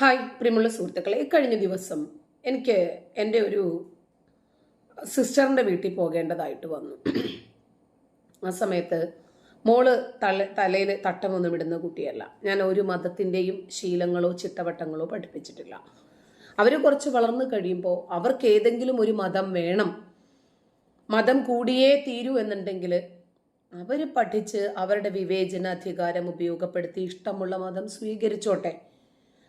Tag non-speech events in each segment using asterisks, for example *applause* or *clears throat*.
Hi പ്രിയമുള്ള സുഹൃത്തുക്കളെ. കഴിഞ്ഞ ദിവസം എനിക്ക് എന്റെ ഒരു സിസ്റ്ററിന്റെ വീട്ടിൽ പോകേണ്ടതായിട്ട് വന്നു. ആ സമയത്ത് മോൾ തല തലയിൽ തട്ടമൊന്നും ഇടുന്ന കുട്ടിയല്ല. ഞാൻ ഒരു മതത്തിന്റെയും ശീലങ്ങളോ ചിട്ടവട്ടങ്ങളോ പഠിപ്പിച്ചിട്ടില്ല. അവർ കുറച്ച് വളർന്നു കഴിയുമ്പോൾ അവർക്ക് ഏതെങ്കിലും ഒരു മതം വേണം. മതം കൂടിയേ തീരൂ എന്നുണ്ടെങ്കിൽ അവർ പഠിച്ച് അവരുടെ വിവേചന അധികാരം ഉപയോഗപ്പെടുത്തി ഇഷ്ടമുള്ള മതം സ്വീകരിച്ചോട്ടെ.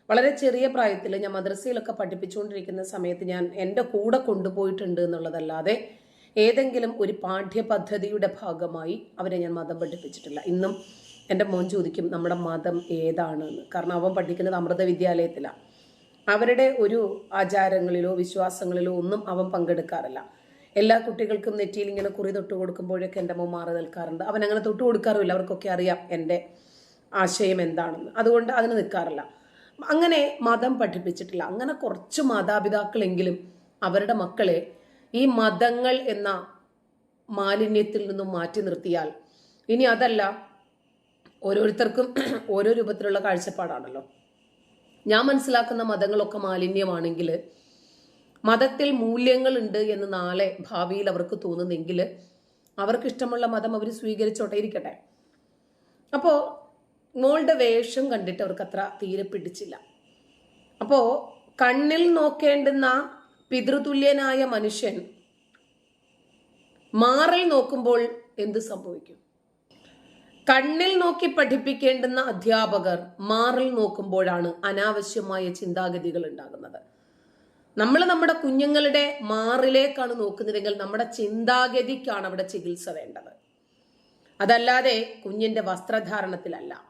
വളരെ ചെറിയ പ്രായത്തിൽ ഞാൻ മദ്രസയിലൊക്കെ പഠിപ്പിച്ചുകൊണ്ടിരിക്കുന്ന സമയത്ത് ഞാൻ എന്റെ കൂടെ കൊണ്ടുപോയിട്ടുണ്ട് എന്നുള്ളതല്ലാതെ ഏതെങ്കിലും ഒരു പാഠ്യപദ്ധതിയുടെ ഭാഗമായി അവരെ ഞാൻ മതം പഠിപ്പിച്ചിട്ടില്ല. ഇന്നും എന്റെ മോൻ ചോദിക്കും നമ്മുടെ മതം ഏതാണെന്ന്? കാരണം അവൻ പഠിക്കുന്നത് അമൃത വിദ്യാലയത്തിലാണ് അവരുടെ ഒരു ആചാരങ്ങളിലോ വിശ്വാസങ്ങളിലോ ഒന്നും അവൻ പങ്കെടുക്കാറില്ല. എല്ലാ കുട്ടികൾക്കും നെറ്റിയിൽ ഇങ്ങനെ കുറി തൊട്ട് കൊടുക്കുമ്പോഴൊക്കെ എന്റെ മോൻ മാറി നിൽക്കാറുണ്ട്. അവൻ അങ്ങനെ തൊട്ട് കൊടുക്കാറുമില്ല. അവർക്കൊക്കെ അറിയാം എന്റെ ആശയം എന്താണെന്ന്. അതുകൊണ്ട് അതിന് നിൽക്കാറില്ല. അങ്ങനെ മതം പഠിപ്പിച്ചിട്ടില്ല. അങ്ങനെ കുറച്ച് മാതാപിതാക്കളെങ്കിലും അവരുടെ മക്കളെ ഈ മതങ്ങൾ എന്ന മാലിന്യത്തിൽ നിന്നും മാറ്റി നിർത്തിയാൽ ഇനി അതല്ല ഓരോരുത്തർക്കും *clears throat* ഓരോ രൂപത്തിലുള്ള കാഴ്ചപ്പാടാണല്ലോ. ഞാൻ മനസ്സിലാക്കുന്ന മതങ്ങളൊക്കെ മാലിന്യമാണെങ്കിൽ മതത്തിൽ മൂല്യങ്ങളുണ്ട് എന്ന് നാളെ ഭാവിയിൽ അവർക്ക് തോന്നുന്നെങ്കിൽ അവർക്കിഷ്ടമുള്ള മതം അവർ സ്വീകരിച്ചോട്ടെ ഇരിക്കട്ടെ. അപ്പോൾ മോളുടെ വേഷം കണ്ടിട്ട് അവർക്ക് അത്ര തീരെ പിടിച്ചില്ല. അപ്പോൾ കണ്ണിൽ നോക്കേണ്ടുന്ന പിതൃതുല്യനായ മനുഷ്യൻ മാറിൽ നോക്കുമ്പോൾ എന്ത് സംഭവിക്കും? കണ്ണിൽ നോക്കി പഠിപ്പിക്കേണ്ടുന്ന അധ്യാപകർ മാറിൽ നോക്കുമ്പോഴാണ് അനാവശ്യമായ ചിന്താഗതികൾ ഉണ്ടാകുന്നത്. നമ്മൾ നമ്മുടെ കുഞ്ഞുങ്ങളുടെ മാറിലേക്കാണ് നോക്കുന്നതെങ്കിൽ നമ്മുടെ ചിന്താഗതിക്കാണ് അവിടെ ചികിത്സ വേണ്ടത്. അതല്ലാതെ കുഞ്ഞിന്റെ വസ്ത്രധാരണത്തിലല്ല.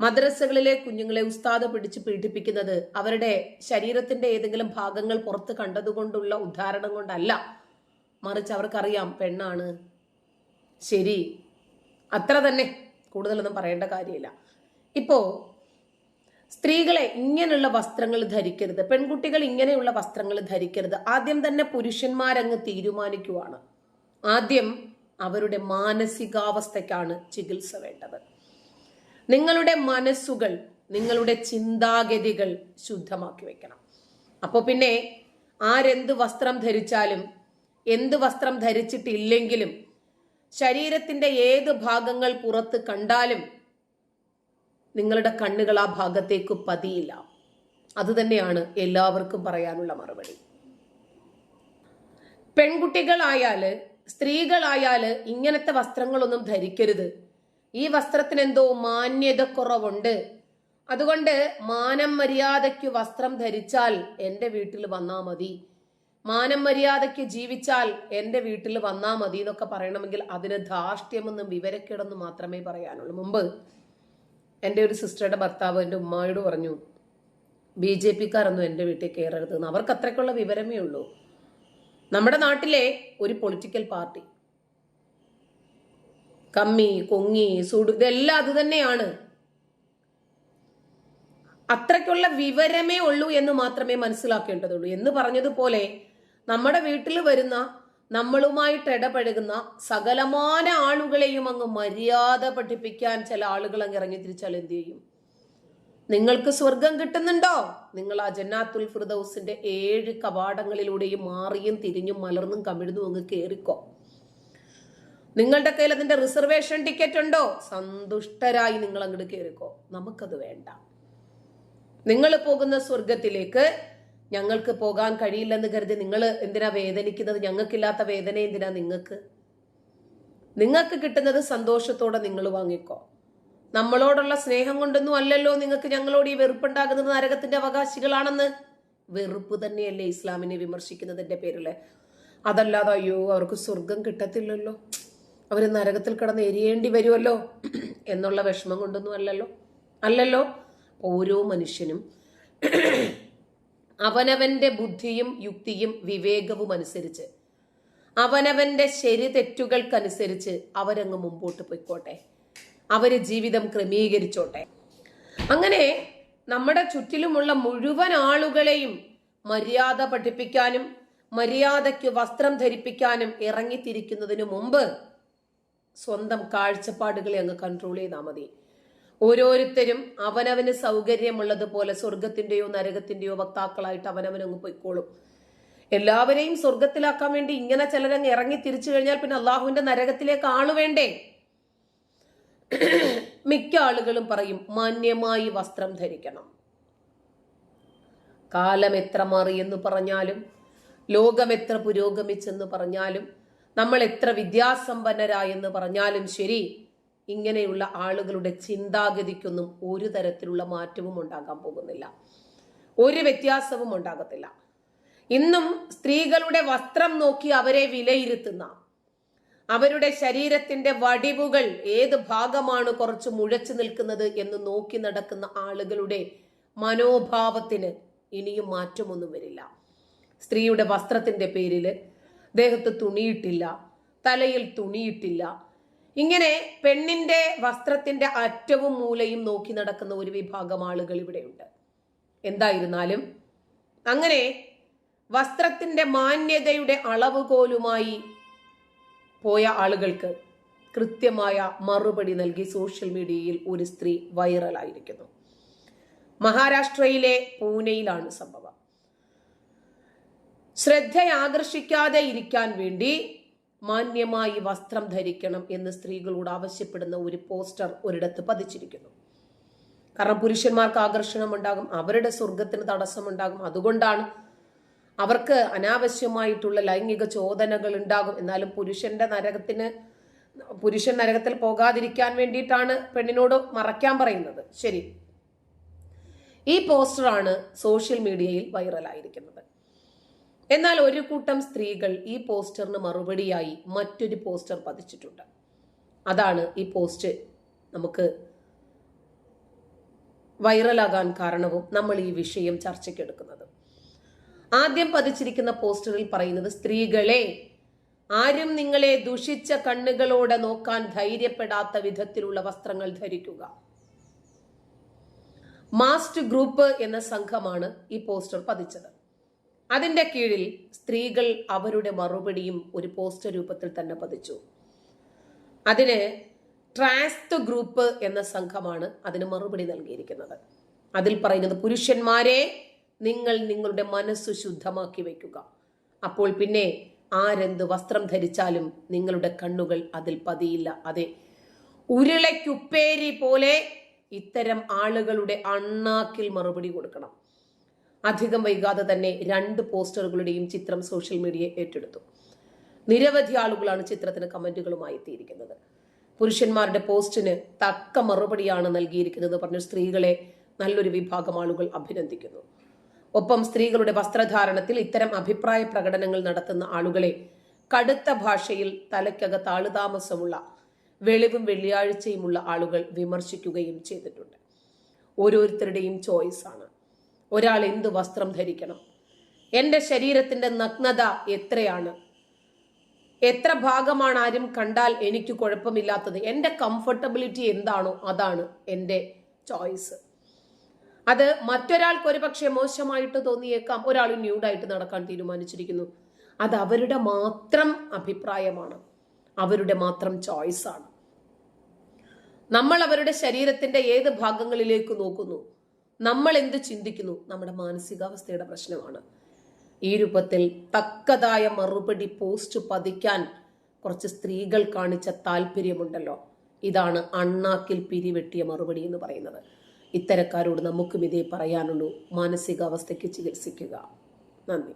മദ്രസകളിലെ കുഞ്ഞുങ്ങളെ ഉസ്താദ് പിടിച്ച് പീഡിപ്പിക്കുന്നത് അവരുടെ ശരീരത്തിന്റെ ഏതെങ്കിലും ഭാഗങ്ങൾ പുറത്ത് കണ്ടതുകൊണ്ടുള്ള ഉദാഹരണം കൊണ്ടല്ല. മറിച്ച് അവർക്കറിയാം പെണ്ണാണ്. ശരി. അത്ര തന്നെ. കൂടുതലൊന്നും പറയേണ്ട കാര്യമില്ല. ഇപ്പോ സ്ത്രീകളെ ഇങ്ങനെയുള്ള വസ്ത്രങ്ങൾ ധരിക്കരുത്. പെൺകുട്ടികൾ ഇങ്ങനെയുള്ള വസ്ത്രങ്ങൾ ധരിക്കരുത്. ആദ്യം തന്നെ പുരുഷന്മാരങ്ങ് തീരുമാനിക്കുവാണ്. ആദ്യം അവരുടെ മാനസികാവസ്ഥയ്ക്കാണ് ചികിത്സ വേണ്ടത്. നിങ്ങളുടെ മനസ്സുകൾ നിങ്ങളുടെ ചിന്താഗതികൾ ശുദ്ധമാക്കി വെക്കണം. അപ്പോൾ പിന്നെ ആരെന്ത് വസ്ത്രം ധരിച്ചാലും എന്ത് വസ്ത്രം ധരിച്ചിട്ടില്ലെങ്കിലും ശരീരത്തിന്റെ ഏത് ഭാഗങ്ങൾ പുറത്ത് കണ്ടാലും നിങ്ങളുടെ കണ്ണുകൾ ആ ഭാഗത്തേക്ക് പതിയില്ല. അതുതന്നെയാണ് എല്ലാവർക്കും പറയാനുള്ള മറുപടി. പെൺകുട്ടികളായാൽ സ്ത്രീകളായാൽ ഇങ്ങനത്തെ വസ്ത്രങ്ങളൊന്നും ധരിക്കരുത്. ഈ വസ്ത്രത്തിന് എന്തോ മാന്യത കുറവുണ്ട് അതുകൊണ്ട് മാനം മര്യാദയ്ക്ക് വസ്ത്രം ധരിച്ചാൽ എന്റെ വീട്ടിൽ വന്നാ മതി. മാനം മര്യാദയ്ക്ക് ജീവിച്ചാൽ എന്റെ വീട്ടിൽ വന്നാ മതി എന്നൊക്കെ പറയണമെങ്കിൽ അതിന് ധാർഷ്ട്യമെന്നും വിവരക്കേടെന്നും മാത്രമേ പറയാനുള്ളൂ. മുമ്പ് എന്റെ ഒരു സിസ്റ്ററുടെ ഭർത്താവ് എന്റെ ഉമ്മായോട് പറഞ്ഞു ബി ജെ പിക്കാരൊന്നും എന്റെ വീട്ടിൽ കയറരുത് എന്ന്. അവർക്ക് അത്രയ്ക്കുള്ള വിവരമേ ഉള്ളൂ. നമ്മുടെ നാട്ടിലെ ഒരു പൊളിറ്റിക്കൽ പാർട്ടി കമ്മി കൊങ്ങി സുടു ഇതെല്ലാം അത് തന്നെയാണ്. അത്രയ്ക്കുള്ള വിവരമേ ഉള്ളൂ എന്ന് മാത്രമേ മനസ്സിലാക്കേണ്ടതുള്ളൂ. എന്ന് പറഞ്ഞതുപോലെ നമ്മുടെ വീട്ടിൽ വരുന്ന നമ്മളുമായിട്ട് ഇടപഴകുന്ന സകലമാന ആളുകളെയും അങ്ങ് മര്യാദ പഠിപ്പിക്കാൻ ചില ആളുകൾ അങ്ങ് ഇറങ്ങി തിരിച്ചാൽ എന്ത് ചെയ്യും? നിങ്ങൾക്ക് സ്വർഗം കിട്ടുന്നുണ്ടോ? നിങ്ങൾ ആ ജന്നാത്തുൽ ഫിർദൌസിന്റെ ഏഴ് കവാടങ്ങളിലൂടെയും മാറിയും തിരിഞ്ഞും മലർന്നും കമിഴ്ന്നും അങ്ങ് കേറിക്കോ. നിങ്ങളുടെ കയ്യിൽ അതിന്റെ റിസർവേഷൻ ടിക്കറ്റ് ഉണ്ടോ? സന്തുഷ്ടരായി നിങ്ങൾ അങ്ങോട്ട് കയറിക്കോ നമുക്കത് വേണ്ട. നിങ്ങൾ പോകുന്ന സ്വർഗത്തിലേക്ക് ഞങ്ങൾക്ക് പോകാൻ കഴിയില്ലെന്ന് കരുതി നിങ്ങൾ എന്തിനാ വേദനിക്കുന്നത്? ഞങ്ങൾക്കില്ലാത്ത വേദന എന്തിനാ നിങ്ങൾക്ക്? നിങ്ങൾക്ക് കിട്ടുന്നത് സന്തോഷത്തോടെ നിങ്ങൾ വാങ്ങിക്കോ. നമ്മളോടുള്ള സ്നേഹം കൊണ്ടൊന്നും അല്ലല്ലോ നിങ്ങൾക്ക് ഞങ്ങളോട് ഈ വെറുപ്പുണ്ടാകുന്നത് നരകത്തിന്റെ അവകാശികളാണെന്ന്. വെറുപ്പ് തന്നെയല്ലേ ഇസ്ലാമിനെ വിമർശിക്കുന്നതിന്റെ പേരിൽ അതല്ലാതെ അയ്യോ അവർക്ക് സ്വർഗം കിട്ടത്തില്ലല്ലോ. അവർ നരകത്തിൽ കിടന്ന് എരിയേണ്ടി വരുമല്ലോ എന്നുള്ള വിഷമം കൊണ്ടൊന്നും അല്ലല്ലോ. അല്ലല്ലോ? ഓരോ മനുഷ്യനും അവനവന്റെ ബുദ്ധിയും യുക്തിയും വിവേകവും അനുസരിച്ച് അവനവന്റെ ശരി തെറ്റുകൾക്കനുസരിച്ച് അവരങ്ങ് മുമ്പോട്ട് പോയിക്കോട്ടെ. അവർ ജീവിതം ക്രമീകരിച്ചോട്ടെ. അങ്ങനെ നമ്മുടെ ചുറ്റിലുമുള്ള മുഴുവൻ ആളുകളെയും മര്യാദ പഠിപ്പിക്കാനും മര്യാദയ്ക്ക് വസ്ത്രം ധരിപ്പിക്കാനും ഇറങ്ങിത്തിരിക്കുന്നതിനു മുമ്പ് സ്വന്തം കാഴ്ചപ്പാടുകളെ അങ്ങ് കൺട്രോൾ ചെയ്താൽ മതി. ഓരോരുത്തരും അവനവന് സൗകര്യമുള്ളതുപോലെ സ്വർഗത്തിന്റെയോ നരകത്തിന്റെയോ വക്താക്കളായിട്ട് അവനവനങ്ങ് പൊയ്ക്കോളും. എല്ലാവരെയും സ്വർഗത്തിലാക്കാൻ വേണ്ടി ഇങ്ങനെ ചിലരങ്ങ് ഇറങ്ങി തിരിച്ചു കഴിഞ്ഞാൽ പിന്നെ അള്ളാഹുവിന്റെ നരകത്തിലേക്ക് ആൾ വേണ്ടേ? മിക്ക ആളുകളും പറയും മാന്യമായി വസ്ത്രം ധരിക്കണം. കാലം എത്ര മാറി എന്ന് പറഞ്ഞാലും ലോകം എത്ര പുരോഗമിച്ചെന്ന് പറഞ്ഞാലും നമ്മൾ എത്ര വിദ്യാസമ്പന്നരായെന്ന് പറഞ്ഞാലും ശരി ഇങ്ങനെയുള്ള ആളുകളുടെ ചിന്താഗതിക്കൊന്നും ഒരു തരത്തിലുള്ള മാറ്റവും ഉണ്ടാകാൻ പോകുന്നില്ല. ഒരു വ്യത്യാസവും ഉണ്ടാകത്തില്ല. ഇന്നും സ്ത്രീകളുടെ വസ്ത്രം നോക്കി അവരെ വിലയിരുത്തുന്ന അവരുടെ ശരീരത്തിന്റെ വടിവുകൾ ഏത് ഭാഗമാണ് കുറച്ച് മുഴച്ചു നിൽക്കുന്നത് എന്ന് നോക്കി നടക്കുന്ന ആളുകളുടെ മനോഭാവത്തിന് ഇനിയും മാറ്റമൊന്നും വരില്ല. സ്ത്രീയുടെ വസ്ത്രത്തിന്റെ പേരിൽ ദേഹത്ത് തുണിയിട്ടില്ല തലയിൽ തുണിയിട്ടില്ല. ഇങ്ങനെ പെണ്ണിന്റെ വസ്ത്രത്തിന്റെ അറ്റവും മൂലയും നോക്കി നടക്കുന്ന ഒരു വിഭാഗം ആളുകൾ ഇവിടെയുണ്ട്. എന്തായിരുന്നാലും അങ്ങനെ വസ്ത്രത്തിന്റെ മാന്യതയുടെ അളവുകോലുമായി പോയ ആളുകൾക്ക് കൃത്യമായ മറുപടി നൽകി സോഷ്യൽ മീഡിയയിൽ ഒരു സ്ത്രീ വൈറലായിരിക്കുന്നു. മഹാരാഷ്ട്രയിലെ പൂനെയിലാണ് സംഭവം. ശ്രദ്ധ ആകർഷിക്കാതെ ഇരിക്കാൻ വേണ്ടി മാന്യമായി വസ്ത്രം ധരിക്കണം എന്ന് സ്ത്രീകളോട് ആവശ്യപ്പെടുന്ന ഒരു പോസ്റ്റർ ഒരിടത്ത് പതിച്ചിരിക്കുന്നു. കാരണം പുരുഷന്മാർക്ക് ആകർഷണം ഉണ്ടാകും അവരുടെ സ്വർഗത്തിന് തടസ്സമുണ്ടാകും. അതുകൊണ്ടാണ് അവർക്ക് അനാവശ്യമായിട്ടുള്ള ലൈംഗിക ചോദനകൾ ഉണ്ടാകും. എന്നാലും പുരുഷന്റെ നരകത്തിന് പുരുഷൻ നരകത്തിൽ പോകാതിരിക്കാൻ വേണ്ടിയിട്ടാണ് പെണ്ണിനോട് മറയ്ക്കാൻ പറയുന്നത്. ശരി. ഈ പോസ്റ്ററാണ് സോഷ്യൽ മീഡിയയിൽ വൈറലായിരിക്കുന്നത്. എന്നാൽ ഒരു കൂട്ടം സ്ത്രീകൾ ഈ പോസ്റ്ററിന് മറുപടിയായി മറ്റൊരു പോസ്റ്റർ പതിച്ചിട്ടുണ്ട്. അതാണ് ഈ പോസ്റ്റ് നമുക്ക് വൈറലാകാൻ കാരണവും നമ്മൾ ഈ വിഷയം ചർച്ചയ്ക്കെടുക്കുന്നത് ആദ്യം പതിച്ചിരിക്കുന്ന പോസ്റ്ററിൽ പറയുന്നത് സ്ത്രീകളെ ആരും നിങ്ങളെ ദുഷിച്ച കണ്ണുകളോടെ നോക്കാൻ ധൈര്യപ്പെടാത്ത വിധത്തിലുള്ള വസ്ത്രങ്ങൾ ധരിക്കുക. മാസ്റ്റ് ഗ്രൂപ്പ് എന്ന സംഘമാണ് ഈ പോസ്റ്റർ പതിച്ചത്. അതിന്റെ കീഴിൽ സ്ത്രീകൾ അവരുടെ മറുപടിയും ഒരു പോസ്റ്റർ രൂപത്തിൽ തന്നെ പതിച്ചു. അതിന് ട്രാസ്ത് ഗ്രൂപ്പ് എന്ന സംഘമാണ് അതിന് മറുപടി നൽകിയിരിക്കുന്നത്. അതിൽ പറയുന്നത് പുരുഷന്മാരെ നിങ്ങൾ നിങ്ങളുടെ മനസ്സ് ശുദ്ധമാക്കി വയ്ക്കുക. അപ്പോൾ പിന്നെ ആരെന്ത് വസ്ത്രം ധരിച്ചാലും നിങ്ങളുടെ കണ്ണുകൾ അതിൽ പതിയില്ല. അതെ ഉരുളയ്ക്കുപ്പേരി പോലെ ഇത്തരം ആളുകളുടെ അണ്ണാക്കിൽ മറുപടി കൊടുക്കണം. അധികം വൈകാതെ തന്നെ രണ്ട് പോസ്റ്ററുകളുടെയും ചിത്രം സോഷ്യൽ മീഡിയ ഏറ്റെടുത്തു. നിരവധി ആളുകളാണ് ചിത്രത്തിന് കമന്റുകളുമായി എത്തിയിരിക്കുന്നത്. പുരുഷന്മാരുടെ പോസ്റ്റിന് തക്ക മറുപടിയാണ് നൽകിയിരിക്കുന്നത് പറഞ്ഞു സ്ത്രീകളെ നല്ലൊരു വിഭാഗം ആളുകൾ അഭിനന്ദിക്കുന്നു. ഒപ്പം സ്ത്രീകളുടെ വസ്ത്രധാരണത്തിൽ ഇത്തരം അഭിപ്രായ പ്രകടനങ്ങൾ നടത്തുന്ന ആളുകളെ കടുത്ത ഭാഷയിൽ തലയ്ക്കകത്ത് ആളുതാമസമുള്ള വെളിവും വെള്ളിയാഴ്ചയുമുള്ള ആളുകൾ വിമർശിക്കുകയും ചെയ്തിട്ടുണ്ട്. ഓരോരുത്തരുടെയും ചോയ്സ് ആണ്. ഒരാൾ എന്ത് വസ്ത്രം ധരിക്കണം? എന്റെ ശരീരത്തിന്റെ നഗ്നത എത്രയാണ്? എത്ര ഭാഗമാണ് ആരും കണ്ടാൽ എനിക്ക് കുഴപ്പമില്ലാത്തത്? എന്റെ കംഫർട്ടബിലിറ്റി എന്താണോ അതാണ് എന്റെ ചോയ്സ് അത് മറ്റൊരാൾക്ക് ഒരു പക്ഷേ മോശമായിട്ട് തോന്നിയേക്കാം. ഒരാൾ ന്യൂഡായിട്ട് നടക്കാൻ തീരുമാനിച്ചിരിക്കുന്നു. അത് അവരുടെ മാത്രം അഭിപ്രായമാണ്. അവരുടെ മാത്രം ചോയ്സാണ് നമ്മൾ അവരുടെ ശരീരത്തിന്റെ ഏത് ഭാഗങ്ങളിലേക്ക് നോക്കുന്നു? നമ്മൾ എന്ത് ചിന്തിക്കുന്നു? നമ്മുടെ മാനസികാവസ്ഥയുടെ പ്രശ്നമാണ്. ഈ രൂപത്തിൽ തക്കതായ മറുപടി പോസ്റ്റ് പതിക്കാൻ കുറച്ച് സ്ത്രീകൾ കാണിച്ച താല്പര്യമുണ്ടല്ലോ. ഇതാണ് അണ്ണാക്കിൽ പിരിവെട്ടിയ മറുപടി എന്ന് പറയുന്നത്. ഇത്തരക്കാരോട് നമുക്കും ഇതേ പറയാനുള്ളൂ. മാനസികാവസ്ഥയ്ക്ക് ചികിത്സിക്കുക. നന്ദി.